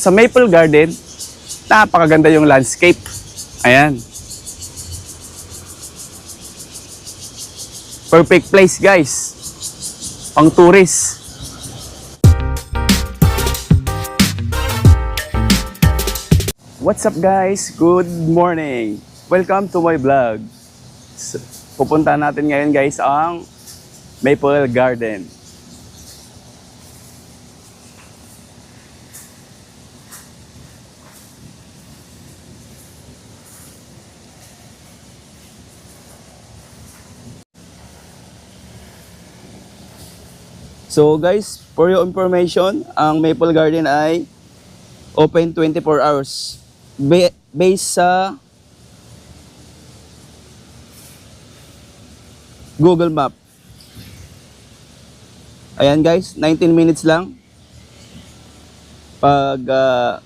Sa Maple Garden, napakaganda yung landscape. Ayan. Perfect place guys. Pang tourist. What's up guys? Good morning. Welcome to my vlog. Pupunta natin ngayon guys ang Maple Garden. So guys, for your information, ang Maple Garden ay open 24 hours. Ba- based sa Google Map. Ayan guys, 19 minutes lang. Pag ah,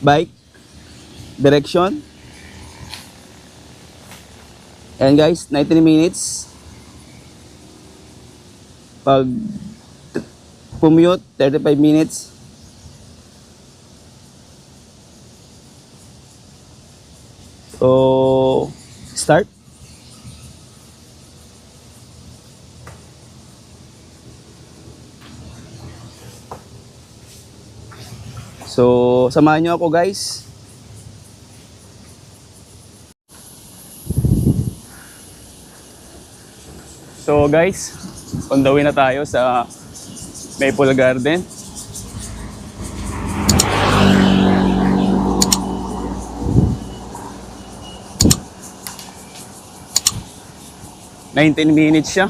bike, direction. Ayan guys, 19 minutes. Pag commute, 35 minutes. So, start. So, samahan nyo ako guys. So guys, on the way na tayo sa Maple Garden. Nineteen minutes siya.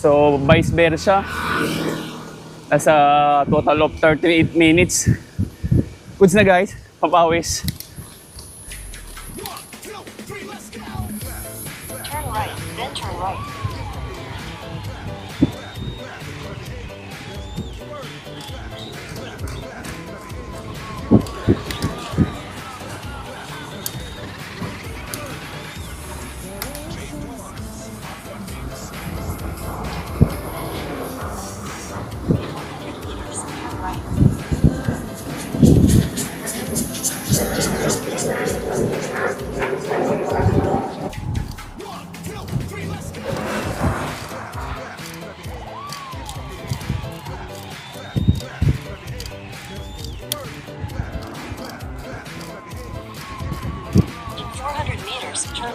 So, vice versa. Nasa total of 38 minutes. Goods na guys, papawis. Turn right, then turn right.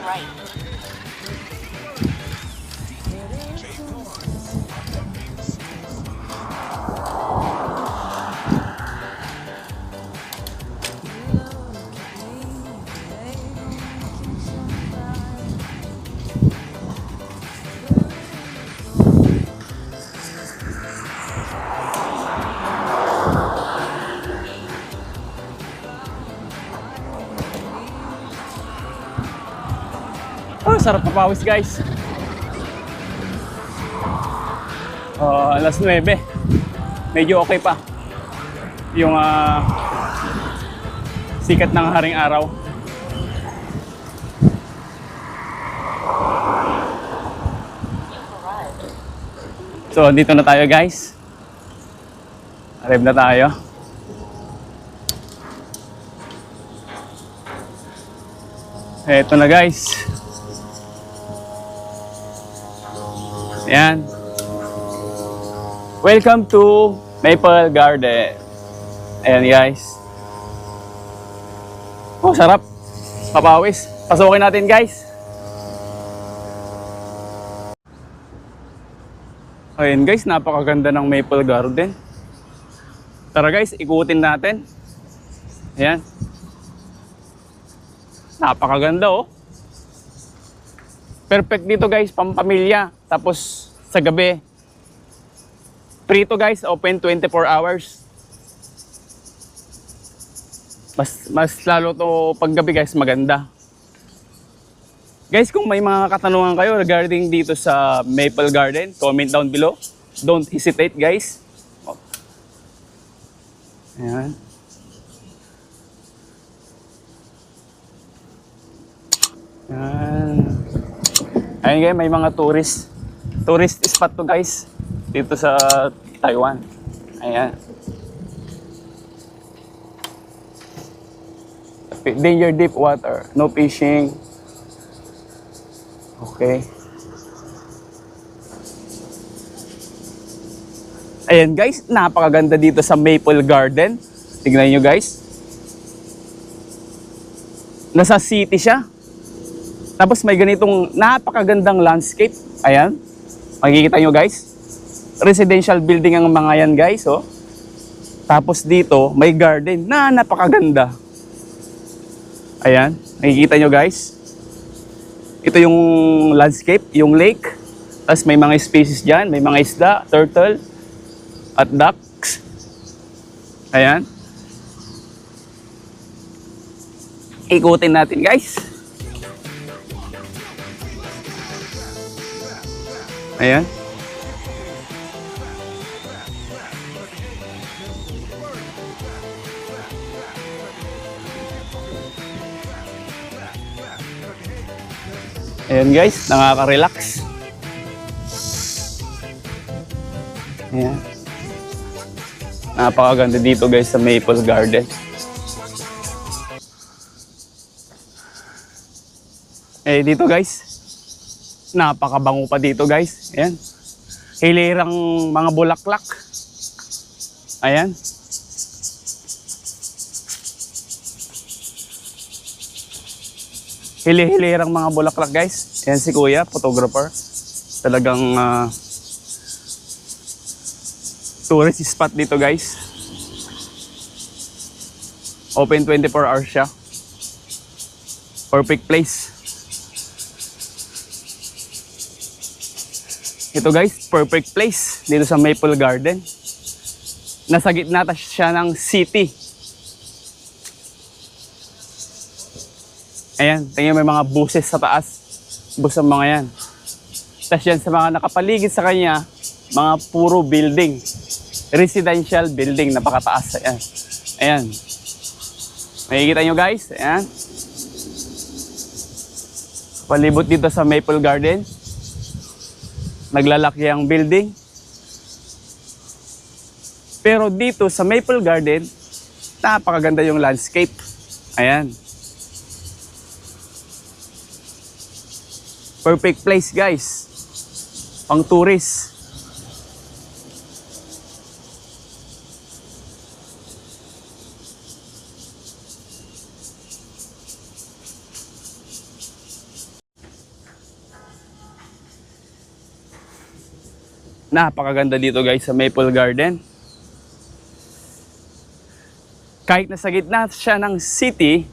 Right. Oh, sarap papawis guys. Uh, alas 9. Medyo okay pa. Yung ah, sikat ng haring araw. So, dito na tayo guys. Arrive na tayo. Eto na guys. Ayan. Welcome to Maple Garden. Ayan guys. Oh, sarap. Papawis. Pasukin natin guys. Ayun guys, napakaganda ng Maple Garden. Tara guys, ikutin natin. Ayan. Napakaganda oh. Perfect dito guys, pampamilya. Tapos sa gabi. Prito guys, open 24 hours. Mas, mas lalo to paggabi guys, maganda. Guys, kung may mga katanungan kayo regarding dito sa Maple Garden, comment down below. Don't hesitate, guys. Ayan. Ayan. Ayun guys, may mga tourist. Tourist spot to guys. dito sa Taiwan. Ayan. Danger deep water. No fishing. Okay. Ayan guys, napakaganda dito sa Maple Garden. Tignan nyo guys. Nasa city siya. Tapos may ganitong napakagandang landscape. Ayan. Makikita nyo guys. Residential building ang mga yan guys. Oh. Tapos dito, may garden na napakaganda. Ayan. Makikita nyo guys. Ito yung landscape, yung lake. Tapos may mga species dyan. May mga isda, turtle, at ducks. Ayan. Ikutin natin guys. Ayan. Ayan guys, nakaka-relax. Ayan. Napakaganda dito guys sa Maple Garden. Eh dito guys, napakabango pa dito guys. Ayan. Hilirang mga bulaklak. Ayan. Hili-hilirang mga bulaklak guys. Ayan si kuya, photographer. Talagang ah, tourist spot dito guys. Open 24 hours siya. Perfect place. Ito guys, perfect place dito sa Maple Garden. Nasa gitna ta siya ng city. Ayan, tingnan may mga buses sa taas. Bus ang mga yan. Tapos yan sa mga nakapaligid sa kanya, mga puro building. Residential building, napakataas. Ayan. Ayan. Makikita nyo guys, ayan. Palibot dito sa Maple Garden. Naglalaki ang building. Pero dito sa Maple Garden, napakaganda yung landscape. Ayan. Perfect place guys. Pang tourist. Napakaganda dito guys sa Maple Garden. Kahit nasa gitna siya ng city,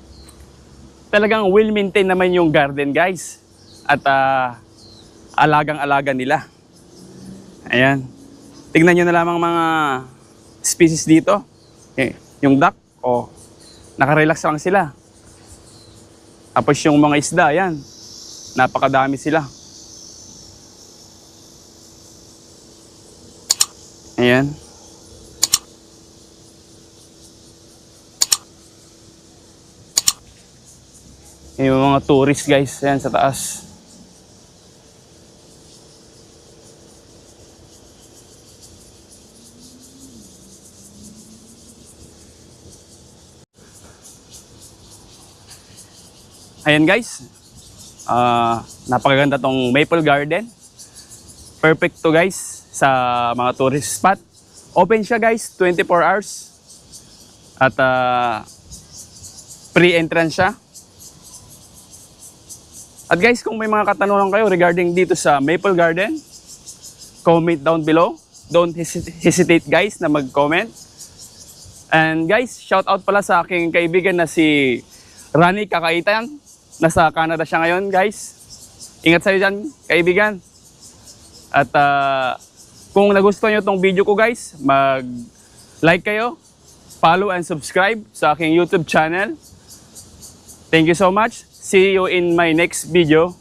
talagang well maintained naman yung garden guys. At ah, alagang-alaga nila. Ayan. Tingnan nyo na lamang mga species dito. Eh, yung duck, oh, nakarelax lang sila. Tapos yung mga isda, ayan. Napakadami sila. Ayan. Yung mga tourist guys, ayan sa taas. Ayan guys. Ah, napakaganda tong Maple Garden. Perfect to guys sa mga tourist spot. Open siya guys 24 hours. At ah, free entrance siya. At guys, kung may mga katanungan kayo regarding dito sa Maple Garden, comment down below. Don't hesi- hesitate guys na mag-comment. And guys, shout out pala sa aking kaibigan na si Rani Kakaitan. Nasa Canada siya ngayon guys. Ingat sa'yo dyan, kaibigan. At ah, kung nagustuhan nyo itong video ko guys, mag-like kayo, follow and subscribe sa aking YouTube channel. Thank you so much. See you in my next video.